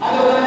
아멘.